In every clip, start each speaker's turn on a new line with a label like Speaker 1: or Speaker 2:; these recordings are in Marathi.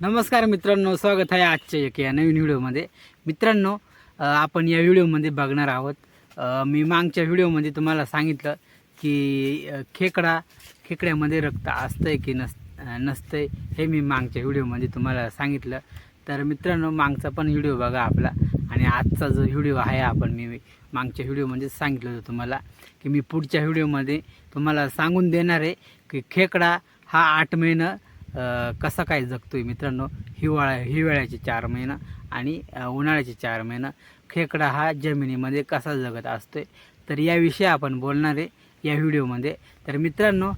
Speaker 1: नमस्कार मित्रांनो स्वागत आहे आजच्या एक या नवीन व्हिडिओमध्ये. मित्रांनो आपण या व्हिडिओमध्ये बघणार आहोत मी मागच्या व्हिडिओमध्ये तुम्हाला सांगितलं की खेकडा खेकड्यामध्ये रक्त असतंय की नस नसतंय हे मी मागच्या व्हिडिओमध्ये तुम्हाला सांगितलं. तर मित्रांनो मागचा पण व्हिडिओ बघा आपला आणि आजचा जो व्हिडिओ आहे आपण मी मागच्या व्हिडिओमध्ये सांगितलं होतं तुम्हाला की मी पुढच्या व्हिडिओमध्ये तुम्हाला सांगून देणार आहे की खेकडा हा आठ महिनं कसा काय जगतो आहे मित्रांनो? हिवाळा हिवाळ्याचे चार महिना आणि उन्हाळ्याचे चार महिना. खेकडा हा जमिनीमध्ये कसा जगत असतो आहे तर याविषयी आपण बोलणार आहे या व्हिडिओमध्ये. तर मित्रांनो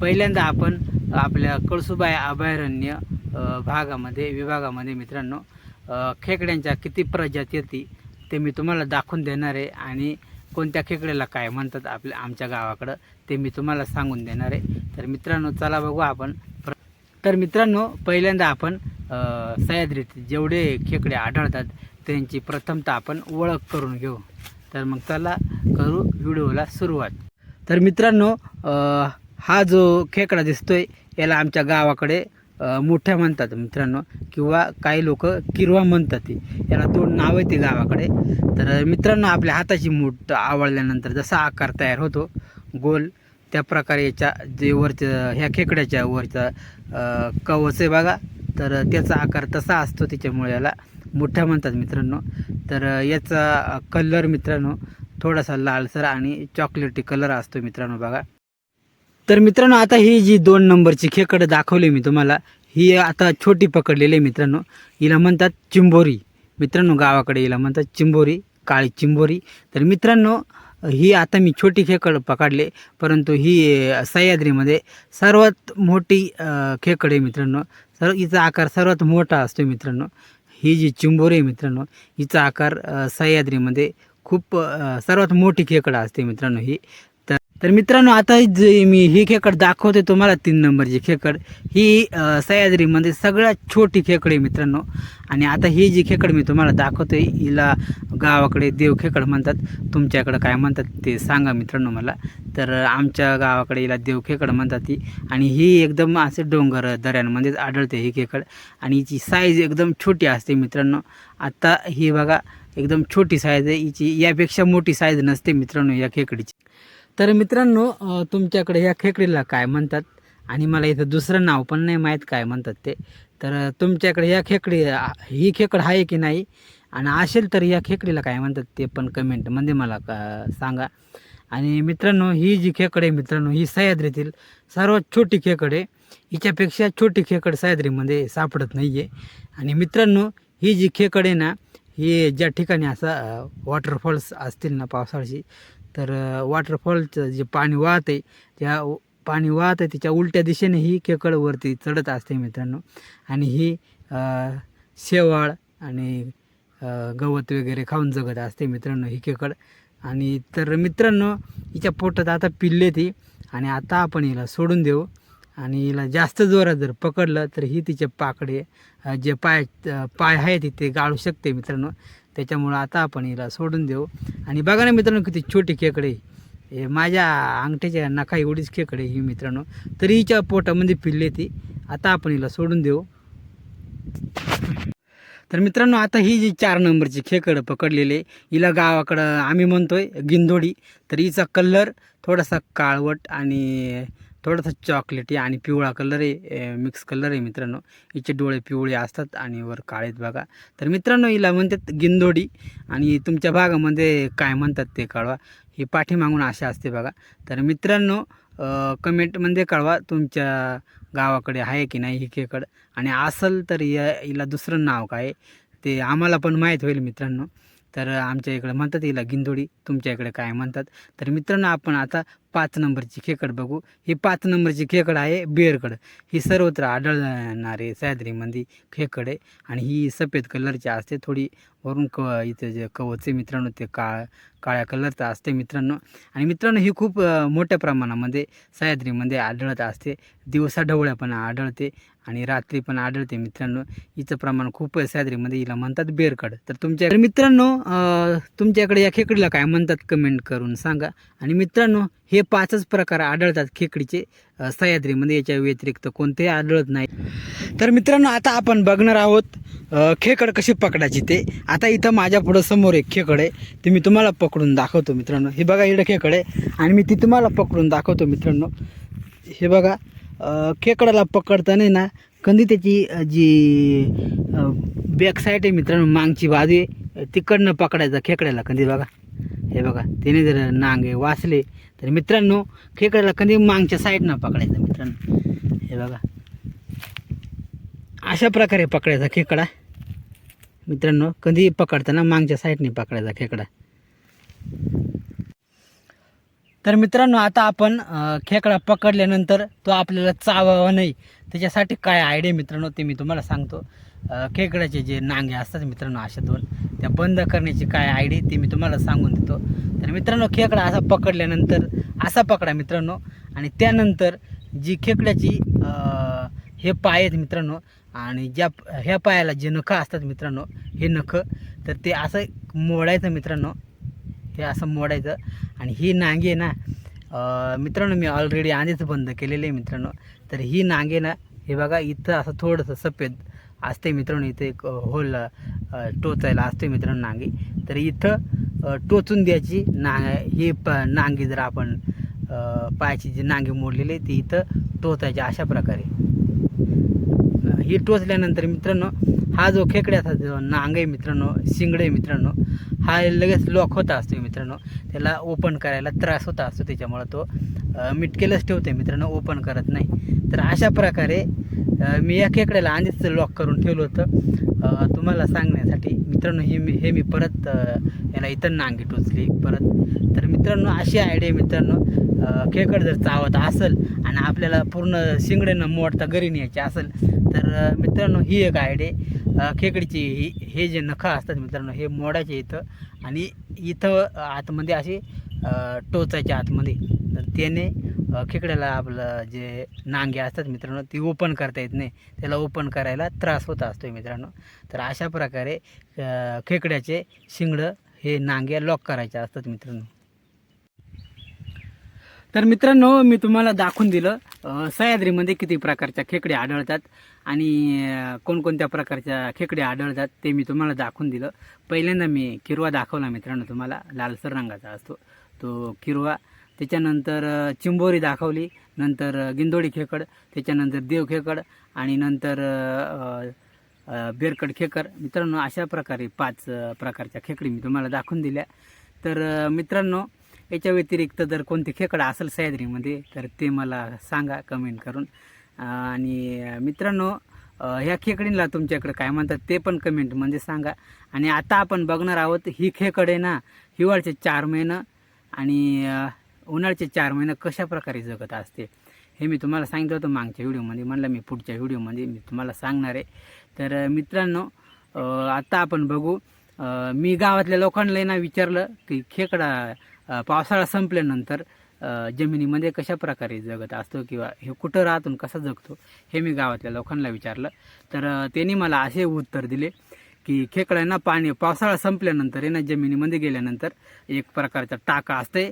Speaker 1: पहिल्यांदा आपण आपल्या कळसुबाई अभयारण्य भागामध्ये विभागामध्ये मित्रांनो खेकड्यांच्या किती प्रजाती येते ते मी तुम्हाला दाखवून देणार आहे आणि कोणत्या खेकड्याला काय म्हणतात आपल्या आमच्या गावाकडं ते मी तुम्हाला सांगून देणार आहे. तर मित्रांनो चला बघू आपण तर मित्रांनो पहिल्यांदा आपण सह्याद्रीत जेवढे खेकडे आढळतात त्यांची प्रथमतः आपण ओळख करून घेऊ. तर मग चला करू व्हिडिओला सुरुवात. तर मित्रांनो हा जो खेकडा दिसतोय याला आमच्या गावाकडे मोठ्या म्हणतात मित्रांनो किंवा काही लोक किरवा म्हणतात. ती याला दोन नाव आहे ते गावाकडे. तर मित्रांनो आपल्या हाताची मूठ आवळल्यानंतर जसा आकार तयार होतो गोल त्या प्रकारे याच्या जे वरच्या ह्या खेकड्याच्या वरचा कवच आहे बघा. तर त्याचा आकार तसा असतो त्याच्यामुळे याला मोठ्या म्हणतात मित्रांनो. तर याचा कलर मित्रांनो थोडासा लालसर आणि चॉकलेटी कलर असतो मित्रांनो बघा. तर मित्रांनो आता ही जी दोन नंबरची खेकडं दाखवली मी तुम्हाला ही आता छोटी पकडलेली आहे मित्रांनो. हिला म्हणतात चिंबोरी. मित्रांनो गावाकडे हिला म्हणतात चिंबोरी काळी चिंबोरी. तर मित्रांनो ही आता मी छोटी खेकड पकडले परंतु ही सह्याद्रीमध्ये सर्वात मोठी खेकड आहे मित्रांनो. सर्व हिचा आकार सर्वात मोठा असतो मित्रांनो. ही जी चिंबोरी आहे मित्रांनो हिचा आकार सह्याद्रीमध्ये खूप सर्वात मोठी खेकडा असते मित्रांनो ही. तर मित्रांनो आता जे मी ही खेकड दाखवते तुम्हाला तीन नंबरची खेकड. ही सह्याद्रीमध्ये सगळ्यात छोटी खेकड आहे मित्रांनो. आणि आता ही जी खेकड मी तुम्हाला दाखवते हिला गावाकडे देव खेकड म्हणतात. तुमच्याकडं काय म्हणतात ते सांगा मित्रांनो मला. तर आमच्या गावाकडे हिला देव खेकड म्हणतात ती. आणि ही एकदम असे डोंगर दऱ्यांमध्येच आढळते ही खेकड. आणि हिची साईज एकदम छोटी असते मित्रांनो. आता ही बघा एकदम छोटी साईज आहे. हिची यापेक्षा मोठी साईज नसते मित्रांनो या खेकडीची. तर मित्रांनो तुमच्याकडे ह्या खेकडीला काय म्हणतात? आणि मला इथं दुसरं नाव पण नाही माहीत काय म्हणतात ते. तर तुमच्याकडे या खेकडी ही खेकड आहे की नाही? आणि असेल तर या खेकडीला काय म्हणतात ते पण कमेंटमध्ये मला का सांगा. आणि मित्रांनो ही जी खेकड आहे मित्रांनो ही सह्याद्रीतील सर्वात छोटी खेकड आहे. हिच्यापेक्षा छोटी खेकड सह्याद्रीमध्ये सापडत नाही आहे आणि मित्रांनो ही जी खेकड आहे ना ही ज्या ठिकाणी असा वॉटरफॉल्स असतील ना पावसाळ्याची तर वॉटरफॉलचं जे पाणी वाहत आहे त्या पाणी वाहत आहे त्याच्या उलट्या दिशेने ही केकळवरती वरती चढत असते मित्रांनो. आणि ही शेवाळ आणि गवत वगैरे खाऊन जगत असते मित्रांनो ही केकड आणि तर मित्रांनो हिच्या पोटात आता पिल्ले ती आणि आता आपण हिला सोडून देऊ. आणि हिला जास्त जोरात जर पकडलं तर ही तिचे पाकडे जे पाय पाय आहे तिथे गाळू शकते मित्रांनो. त्याच्यामुळं आता आपण हिला सोडून देऊ. आणि बघा ना मित्रांनो किती छोटी खेकडे हे माझ्या अंगठ्याच्या नका एवढीच खेकडे ही मित्रांनो. तरी हिच्या पोटामध्ये पिल्ले ती. आता आपण हिला सोडून देऊ. तर मित्रांनो आता ही जी चार नंबरची खेकड पकडलेले हिला गावाकडं आम्ही म्हणतोय गिंदोडी. तर हिचा कलर थोडासा काळवट आणि थोडासा चॉकलेटी आणि पिवळा कलर आहे. मिक्स कलर आहे मित्रांनो. हिचे डोळे पिवळे असतात आणि वर काळेत बघा. तर मित्रांनो हिला म्हणतात गिंदोडी. आणि तुमच्या भागामध्ये काय म्हणतात ते कळवा. ही पाठीमागून अशा असते बघा. तर मित्रांनो कमेंटमध्ये कळवा तुमच्या गावाकडे आहे की नाही ही आणि असेल तर या हिला दुसरं नाव काय? आहे, ते आम्हाला पण माहीत होईल मित्रांनो. तर आमच्या इकडे म्हणतात हिला गिंदोडी. तुमच्या इकडे काय म्हणतात? तर मित्रांनो आपण आता पाच नंबरची खेकड बघू. ही पाच नंबरची खेकड आहे बेरकड ही सर्वत्र आढळणारे सह्याद्रीमध्ये खेकड आहे. आणि ही सफेद कलरची असते. थोडी वरून क इथं जे कवच आहे मित्रांनो ते काळ काळ्या कलरचं असते मित्रांनो. आणि मित्रांनो ही खूप मोठ्या प्रमाणामध्ये सह्याद्रीमध्ये आढळत असते. दिवसा ढवळ्या पण आढळते आणि रात्री पण आढळते मित्रांनो. हिचं प्रमाण खूप सह्याद्रीमध्ये हिला म्हणतात बेरकड तर तुमच्या मित्रांनो तुमच्याकडे या खेकडीला काय म्हणतात कमेंट करून सांगा. आणि मित्रांनो हे पाचच प्रकार आढळतात खेकडीचे सह्याद्रीमध्ये याच्या व्यतिरिक्त कोणतेही आढळत नाही. तर मित्रांनो आता आपण बघणार आहोत खेकड कशी पकडायची ते. आता इथं माझ्या पुढं समोर एक खेकड आहे ते मी तुम्हाला पकडून दाखवतो मित्रांनो. हे बघा इकडं खेकड आहे आणि मी ती तुम्हाला पकडून दाखवतो मित्रांनो. हे बघा खेकड्याला खेकडाला पकडताना ना कधी त्याची जी बॅक साईड आहे मित्रांनो मागची बाजू आहे तिकडनं पकडायचा खेकड्याला कधी बघा. हे बघा त्याने जर नांगे वाचले तर मित्रांनो खेकड्याला कधी मागच्या साईडनं पकडायचं मित्रांनो? हे बघा. अशा प्रकारे पकडायचा खेकडा. मित्रांनो कधी पकडताना मागच्या साईडने पकडायचा खेकडा. तर मित्रांनो आता आपण खेकडा पकडल्यानंतर तो आपल्याला चावावा नाही. त्याच्यासाठी काय आयडिया मित्रांनो ते मी तुम्हाला सांगतो. खेकड्याचे जे नांगे असतात मित्रांनो अशा दोन त्या बंद करण्याची काय आयडी ते मी तुम्हाला सांगून देतो. तर मित्रांनो खेकडा असा पकडल्यानंतर असा पकडा मित्रांनो आणि त्यानंतर जी खेकड्याची हे पाय आहेत मित्रांनो आणि ज्या ह्या पायाला जे नखं असतात मित्रांनो हे नखं तर ते असं मोडायचं मित्रांनो हे असं मोडायचं. आणि ही नांगी आहे ना मित्रांनो मी ऑलरेडी आधीच बंद केलेली आहे मित्रांनो. तर ही नांगे ना हे बघा इथं असं थोडंसं सफेद असते मित्रांनो इथं एक होल टोचायला असते मित्रांनो नांगी. तर इथं टोचून द्यायची ना ही प नांगी जर आपण पायाची जी नांगी मोडलेली आहे ती इथं टोचायची अशा प्रकारे. ही टोचल्यानंतर मित्रांनो हा जो खेकड्याचा जो नांग आहे मित्रांनो शिंगडे मित्रांनो हा लगेच लॉक होता असतो मित्रांनो. त्याला ओपन करायला त्रास होता असतो त्याच्यामुळं तो मिटकेलच ठेवते मित्रांनो ओपन करत नाही. तर अशा प्रकारे मी या खेकड्याला आधीच लॉक करून ठेवलं होतं. तुम्हाला सांगण्यासाठी मित्रांनो हे मी हे मी परत याला इथं नांगी टोचली. परत तर मित्रांनो अशी आयडिया मित्रांनो. खेकड जर चावत असेल आणि आपल्याला पूर्ण शिंगड्यानं मोडता घरी न्यायची असेल तर मित्रांनो ही एक आयडिया खेकडीची ही हे जे नखं असतात मित्रांनो हे मोडायचे इथं. आणि इथं आतमध्ये असे टोचायच्या टोचायचे आतमध्ये. तर त्याने खेकड्याला आपलं जे नांगे असतात मित्रांनो ती ओपन करता येत नाही. त्याला ओपन करायला त्रास होत असतो मित्रांनो. तर अशा प्रकारे खेकड्याचे शिंगडं हे नांगे लॉक करायचे असतात मित्रांनो. तर मित्रांनो मी तुम्हाला दाखवून दिलं सह्याद्रीमध्ये किती प्रकारच्या खेकडे आढळतात आणि कोणकोणत्या प्रकारच्या खेकडे आढळतात ते मी तुम्हाला दाखवून दिलं. पहिल्यांदा मी किरवा दाखवला मित्रांनो तुम्हाला लालसर रंगाचा असतो. तो किरवा त्याच्यानंतर चिंबोरी दाखवली नंतर गिंदोळी गिंदोडी खेकड त्याच्यानंतर देव खेकड आणि नंतर बेरकड खेकर. मित्रांनो अशा प्रकारे पाच प्रकारच्या खेकडी मी तुम्हाला दाखवून दिल्या. तर मित्रांनो याच्या व्यतिरिक्त जर कोणते खेकड असेल सह्याद्रीमध्ये तर ते मला सांगा कमेंट करून. आणि मित्रांनो ह्या खेकडींना तुमच्याकडे काय म्हणतात ते पण कमेंटमध्ये सांगा. आणि आता आपण बघणार आहोत ही खेकड आहे ना हिवाळचे चार महिनं आणि उन्हाळ्याचे चार महिने कशा प्रकारे जगत असते हे मी तुम्हाला सांगितलं होतं मागच्या व्हिडिओमध्ये. म्हणलं मी पुढच्या व्हिडिओमध्ये मी तुम्हाला सांगणार आहे. तर मित्रांनो आत्ता आपण बघू मी गावातल्या लोकांना ना विचारलं की खेकडा पावसाळा संपल्यानंतर जमिनीमध्ये कशा प्रकारे जगत असतो किंवा हे कुठं राहतून कसा जगतो हे मी गावातल्या लोकांना विचारलं. तर त्यांनी मला असे उत्तर दिले की खेकड्यांना पाणी पावसाळा संपल्यानंतर आहे ना जमिनीमध्ये गेल्यानंतर एक प्रकारचा टाका असते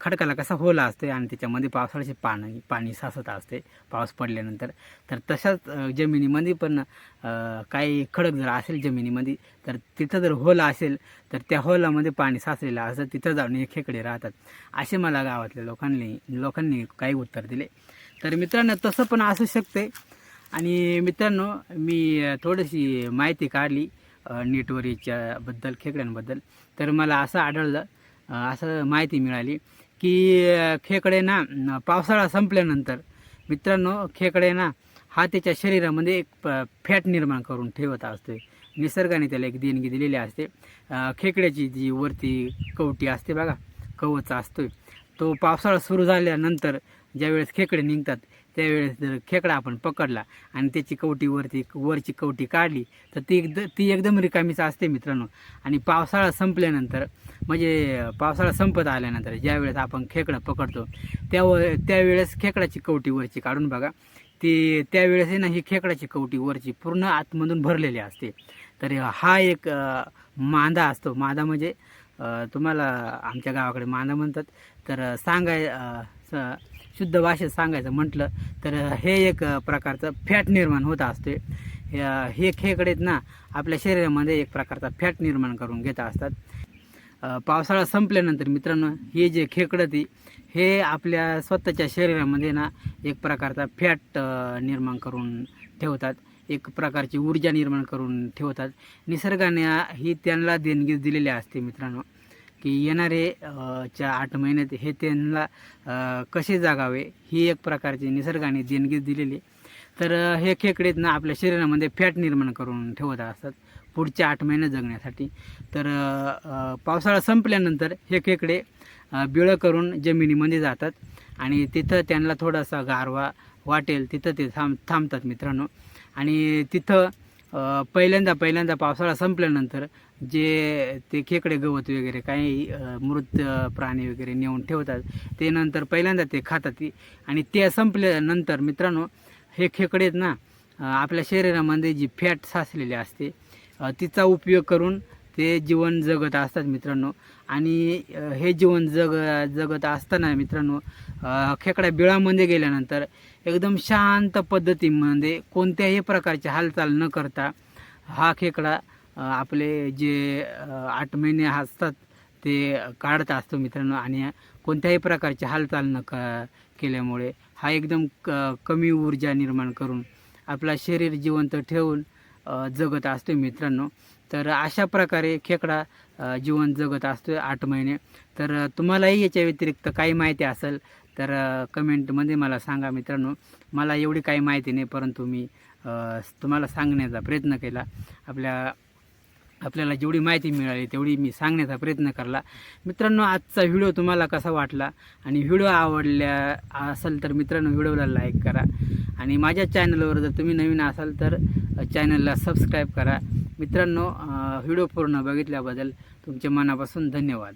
Speaker 1: खडकाला कसा होला असते आणि त्याच्यामध्ये पावसाळ्याचे पाणी पाणी साचत असते पाऊस पडल्यानंतर. तर तशाच जमिनीमध्ये पण काही खडक जर असेल जमिनीमध्ये तर तिथं जर होला असेल तर त्या होलामध्ये पाणी साचलेलं असं तिथं जाऊन हे खेकडे राहतात. असे मला गावातल्या लोकांनी लोकांनी काही उत्तर दिले. तर मित्रांनो तसं पण असू शकते. आणि मित्रांनो मी थोडीशी माहिती काढली अं, खेकड्यांबद्दल. तर मला असं आढळलं असं माहिती मिळाली की खेकडे ना पावसाळा संपल्यानंतर मित्रांनो खेकडे ना हा त्याच्या शरीरामध्ये एक प- फॅट निर्माण करून ठेवत असतो. निसर्गाने त्याला एक देणगी दिलेली असते. खेकड्याची जी वरती कवटी असते बघा कवच असतो तो पावसाळा सुरू झाल्यानंतर ज्यावेळेस खेकडे निघतात त्यावेळेस जर खेकडा आपण पकडला आणि त्याची कवटीवरती वरची कवटी काढली तर ती एकद ती एकदम रिकामीच असते मित्रांनो. आणि पावसाळा संपल्यानंतर म्हणजे पावसाळा संपत आल्यानंतर ज्यावेळेस आपण खेकडं पकडतो त्या त्यावेळेस खेकडाची कवटी वरची काढून बघा. ती त्यावेळेस ना ही खेकडाची कवटी वरची पूर्ण आतमधून भरलेली असते. तर हा एक मांदा असतो. मांदा म्हणजे तुम्हाला आमच्या गावाकडे मांदा म्हणतात. तर सांगाय स- शुद्ध भाषेत सांगायचं म्हटलं तर हे एक प्रकारचं फॅट निर्माण होत असते. हे- खेकडेत ना आपल्या शरीरामध्ये एक प्रकारचा फॅट निर्माण करून घेत असतात. पावसाळा संपल्यानंतर मित्रांनो हे जे खेकडं ती हे आपल्या स्वतःच्या शरीरामध्ये ना एक प्रकारचा फॅट निर्माण करून ठेवतात. एक प्रकारची ऊर्जा निर्माण करून ठेवतात. निसर्गाने ही त्यांना देणगी दिलेली असते मित्रांनो. की येणारे च्या आठ महिन्यात हे त्यांना कसे जागावे ही एक प्रकारची निसर्गाने देणगी दिलेली. तर हे खेकडेत ना आपल्या शरीरामध्ये फॅट निर्माण करून ठेवत असतात पुढच्या आठ महिने जगण्यासाठी. तर पावसाळा संपल्यानंतर हे खेकडे बिळं करून जमिनीमध्ये जातात आणि तिथं त्यांना थोडासा गारवा वाटेल तिथं ते थांब थांबतात मित्रांनो. आणि तिथं पहिल्यांदा पहिल्यांदा पावसाळा संपल्यानंतर जे ते खेकडे गवत वगैरे काही मृत प्राणी वगैरे नेऊन ठेवतात ते नंतर पहिल्यांदा ते खातात. आणि ते संपल्यानंतर मित्रांनो हे खेकडे आहेत ना आपल्या शरीरामध्ये जी फॅट साचलेली असते तिचा उपयोग करून ते जीवन जगत असतात मित्रांनो. आणि हे जीवन जग जगत असताना मित्रांनो खेकड्या खेकडा बिळामध्ये गेल्यानंतर एकदम शांत पद्धतीमध्ये कोणत्याही प्रकारची हालचाल न करता हा खेकडा आपले जे आठ महिने असतात ते काढत असतो मित्रांनो. आणि कोणत्याही प्रकारची हालचाल न क केल्यामुळे हा एकदम क कमी ऊर्जा निर्माण करून आपला शरीर जिवंत ठेवून जगत असतो मित्रांनो. तर अशा प्रकारे खेकडा जीवन जगत असतो आठ महिने. तर तुम्हालाही याच्या व्यतिरिक्त काही माहिती असेल तर कमेंटमध्ये मला सांगा मित्रांनो. मला एवढी काही माहिती नाही परंतु मी तुम्हाला सांगण्याचा प्रयत्न केला. आपल्या आपल्याला जेवढी माहिती मिळाली तेवढी मी सांगण्याचा प्रयत्न करला. मित्रांनो आजचा व्हिडिओ तुम्हाला कसा वाटला आणि व्हिडिओ आवडल्या असेल तर मित्रांनो व्हिडिओला लाईक करा. आणि माझ्या चॅनलवर जर तुम्ही नवीन असाल तर चॅनलला सबस्क्राईब करा. मित्रांनो व्हिडिओ पूर्ण बघितल्याबद्दल तुमच्या मनापासून धन्यवाद.